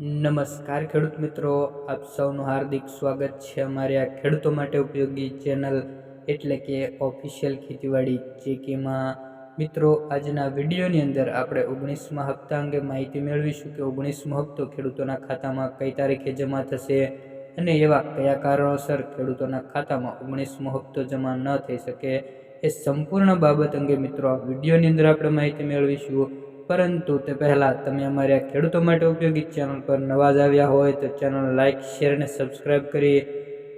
નમસ્કાર ખેડૂત મિત્રો, આપ સૌનું હાર્દિક સ્વાગત છે અમારી આ ખેડૂતો માટે ઉપયોગી ચેનલ એટલે કે ઓફિશિયલ ખેતીવાડી ચેકીમાં. મિત્રો, આજના વિડીયોની અંદર આપણે ઓગણીસમા હપ્તા અંગે માહિતી મેળવીશું કે ઓગણીસમો હપ્તો ખેડૂતોના ખાતામાં કઈ તારીખે જમા થશે અને એવા કયા કારણોસર ખેડૂતોના ખાતામાં ઓગણીસમો હપ્તો જમા ન થઈ શકે એ સંપૂર્ણ બાબત અંગે મિત્રો, આ વિડીયોની અંદર આપણે માહિતી મેળવીશું. પરંતુ તે પહેલાં તમે અમારી આ ખેડૂતો માટે ઉપયોગી ચેનલ પર નવા જ આવ્યા હોય તો ચેનલ લાઇક શેર અને સબસ્ક્રાઈબ કરી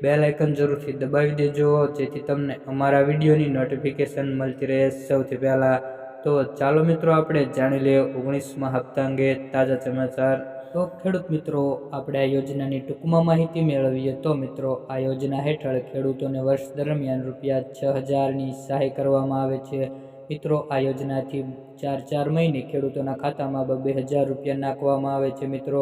બેલ આઇકન જરૂરથી દબાવી દેજો, જેથી તમને અમારા વિડીયોની નોટિફિકેશન મળતી રહે સૌથી પહેલાં. તો ચાલો મિત્રો, આપણે જાણી લઈએ ઓગણીસમાં હપ્તા અંગે તાજા સમાચાર. તો ખેડૂત મિત્રો, આપણે આ યોજનાની ટૂંકમાં માહિતી મેળવીએ તો મિત્રો, આ યોજના હેઠળ ખેડૂતોને વર્ષ દરમિયાન રૂપિયા છ હજારની સહાય કરવામાં આવે છે. મિત્રો, આ યોજનાથી ચાર ચાર મહિને ખેડૂતોના ખાતામાં બબે હજાર રૂપિયા નાખવામાં આવે છે. મિત્રો,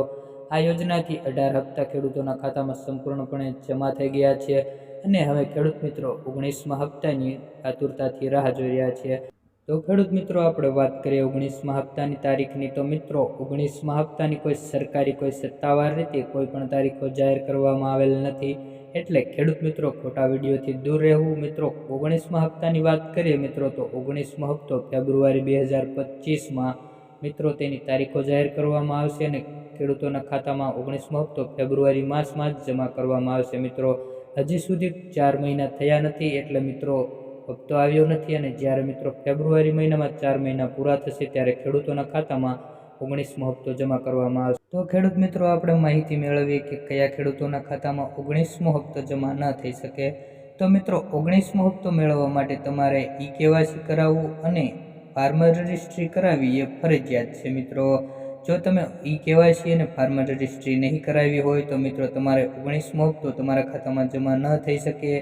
આ યોજનાથી અઢાર હપ્તા ખેડૂતોના ખાતામાં સંપૂર્ણપણે જમા થઈ ગયા છે અને હવે ખેડૂત મિત્રો ઓગણીસમાં હપ્તાની આતુરતાથી રાહ જોઈ રહ્યા છે. તો ખેડૂત મિત્રો, આપણે વાત કરીએ ઓગણીસમાં હપ્તાની તારીખની. તો મિત્રો, ઓગણીસમાં હપ્તાની કોઈ સરકારી, કોઈ સત્તાવાર રીતે કોઈ પણ તારીખો જાહેર કરવામાં આવેલ નથી. એટલે ખેડૂત મિત્રો, ખોટા વિડીયોથી દૂર રહેવું. મિત્રો, ઓગણીસમાં હપ્તાની વાત કરીએ, મિત્રો, તો ઓગણીસમો હપ્તો ફેબ્રુઆરી બે હજાર પચીસમાં મિત્રો, તેની તારીખો જાહેર કરવામાં આવશે અને ખેડૂતોના ખાતામાં ઓગણીસમો હપ્તો ફેબ્રુઆરી માસમાં જ જમા કરવામાં આવશે. મિત્રો, હજી સુધી ચાર મહિના થયા નથી એટલે મિત્રો, હપ્તો આવ્યો નથી અને જ્યારે મિત્રો ફેબ્રુઆરી મહિનામાં ચાર મહિના પૂરા થશે, ત્યારે ખેડૂતોના ખાતામાં ઓગણીસમો હપ્તો જમા કરવામાં આવશે. તો ખેડૂત મિત્રો, આપણે માહિતી મેળવીએ કે કયા ખેડૂતોના ખાતામાં ઓગણીસમો હપ્તો જમા ન થઈ શકે. તો મિત્રો, ઓગણીસમો હપ્તો મેળવવા માટે તમારે ઈ કેવાયસી કરાવવું અને ફાર્મર રજિસ્ટ્રી કરાવવી એ ફરજિયાત છે મિત્રો. જો તમે ઈ કેવાયસી અને ફાર્મર રજિસ્ટ્રી નહીં કરાવી હોય, તો મિત્રો, તમારે ઓગણીસમો હપ્તો તમારા ખાતામાં જમા ન થઈ શકે.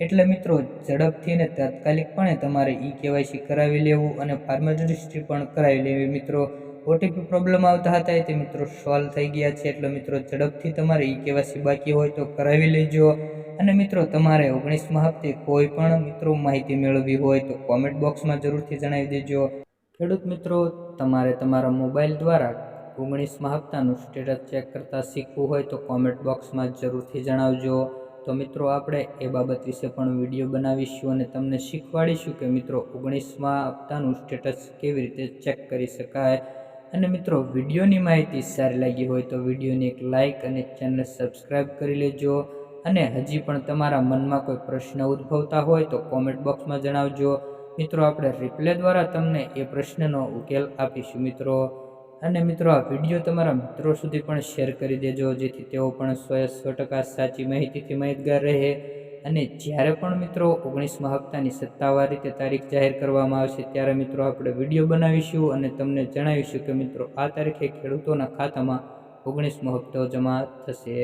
એટલે મિત્રો, ઝડપથી અને તાત્કાલિકપણે તમારે ઈ કેવાયસી કરાવી લેવું અને ફાર્મર રજિસ્ટ્રી પણ કરાવી લેવી મિત્રો. ઓટીપી પ્રોબ્લેમ આવતા હતા તે મિત્રો સોલ્વ થઈ ગયા છે. એટલે મિત્રો ઝડપથી તમારે ઈ કેવાસી બાકી હોય તો કરાવી લેજો. અને મિત્રો તમારે ઓગણીસમાં હપ્તે કોઈ પણ મિત્રો માહિતી મેળવવી હોય તો કોમેન્ટ બોક્સમાં જરૂરથી જણાવી દેજો. ખેડૂત મિત્રો, તમારે તમારા મોબાઈલ દ્વારા ઓગણીસમાં હપ્તાનું સ્ટેટસ ચેક કરતાં શીખવું હોય તો કોમેન્ટ બોક્સમાં જરૂરથી જણાવજો. તો મિત્રો, આપણે એ બાબત વિશે પણ વીડિયો બનાવીશું અને તમને શીખવાડીશું કે મિત્રો ઓગણીસમાં હપ્તાનું સ્ટેટસ કેવી રીતે ચેક કરી શકાય. અને મિત્રો, વિડીયોની માહિતી સારી લાગી હોય તો વિડીયોને એક લાઇક અને ચેનલ સબસ્ક્રાઈબ કરી લેજો. અને હજી પણ તમારા મનમાં કોઈ પ્રશ્ન ઉદ્ભવતા હોય તો કોમેન્ટ બોક્સમાં જણાવજો. મિત્રો, આપણે રિપ્લે દ્વારા તમને એ પ્રશ્નનો ઉકેલ આપીશું મિત્રો. અને મિત્રો, આ વીડિયો તમારા મિત્રો સુધી પણ શેર કરી દેજો, જેથી તેઓ પણ સો સો ટકા સાચી માહિતીથી માહિતગાર રહે. અને જ્યારે પણ મિત્રો ઓગણીસમા હપ્તાની સત્તાવાર રીતે તારીખ જાહેર કરવામાં આવશે, ત્યારે મિત્રો આપણે વીડિયો બનાવીશું અને તમને જણાવીશું કે મિત્રો આ તારીખે ખેડૂતોના ખાતામાં ઓગણીસમો હપ્તો જમા થશે.